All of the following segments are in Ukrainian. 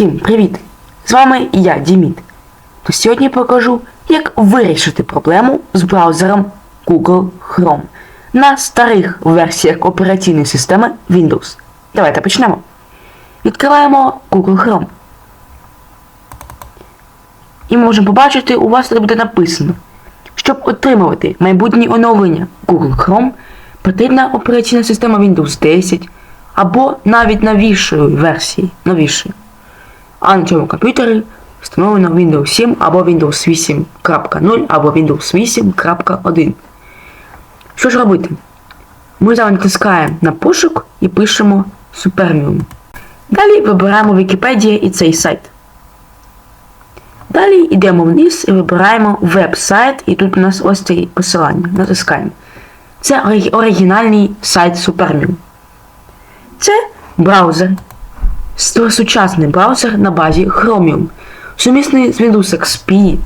Всім привіт! З вами я, Діміт. То сьогодні покажу, як вирішити проблему з браузером Google Chrome на старих версіях операційної системи Windows. Давайте почнемо. Відкриваємо Google Chrome. І ми можемо побачити, у вас тут буде написано, щоб отримувати майбутні оновлення Google Chrome, потрібна операційна система Windows 10 або навіть новішої версії. Новішої. А на цьому комп'ютері встановлено Windows 7 або Windows 8.0 або Windows 8.1. Що ж робити? Ми зараз натискаємо на пошук і пишемо Supermium. Далі вибираємо Wikipedia і цей сайт. Далі йдемо вниз і вибираємо веб-сайт, і тут у нас ось це посилання. Натискаємо. Це оригінальний сайт Supermium. Це браузер. Сучасний браузер на базі Chromium, сумісний з Windows XP,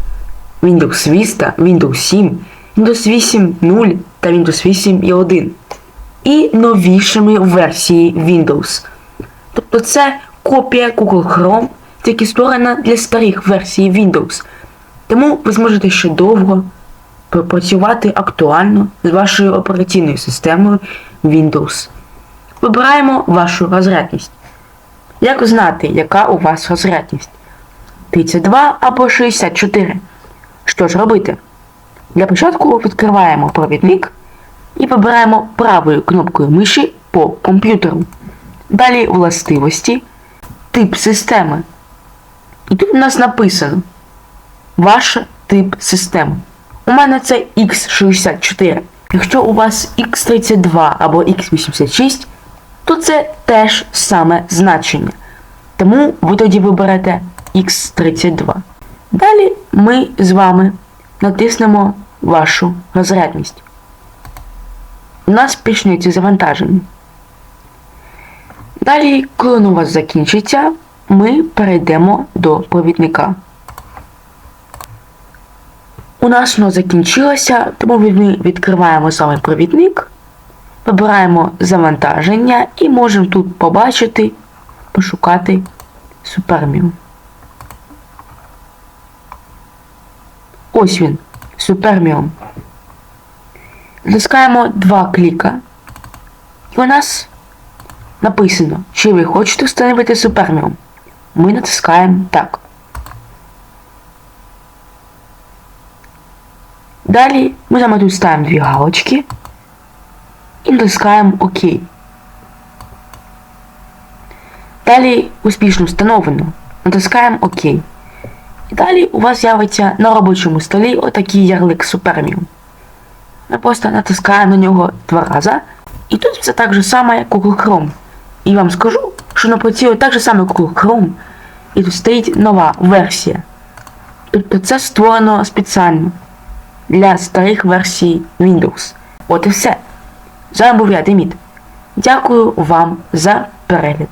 Windows Vista, Windows 7, Windows 8.0 та Windows 8.1 і новішими версії Windows. Тобто це копія Google Chrome, тільки створена для старих версій Windows. Тому ви зможете ще довго пропрацювати актуально з вашою операційною системою Windows. Вибираємо вашу розрядність. Як знати, яка у вас розрядність? 32 або 64. Що ж робити? Для початку відкриваємо провідник і вибираємо правою кнопкою миші по комп'ютеру. Далі властивості, тип системи. І тут у нас написано ваш тип системи. У мене це X64. Якщо у вас X32 або X86, то це теж саме значення. Тому ви тоді виберете X32. Далі ми з вами натиснемо вашу розрядність. У нас почнеться завантаження. Далі, коли у вас закінчиться, ми перейдемо до провідника. У нас воно закінчилося, тому ми відкриваємо саме провідник, вибираємо завантаження і можемо тут побачити, пошукати Supermium. Ось він, Supermium. Натискаємо два кліка. І у нас написано, чи ви хочете встановити Supermium. Ми натискаємо так. Далі ми саме тут ставимо дві галочки і натискаємо ОК. Далі успішно встановлено. Натискаємо ОК. І далі у вас з'явиться на робочому столі отакий ярлик Supermium. Ми просто натискаємо на нього два рази. І тут все так же саме, як Google Chrome. І вам скажу, що воно працює так же саме, Google Chrome. І тут стоїть нова версія. Тобто це створено спеціально для старих версій Windows. От і все. З вами був я, Деміт. Дякую вам за перегляд.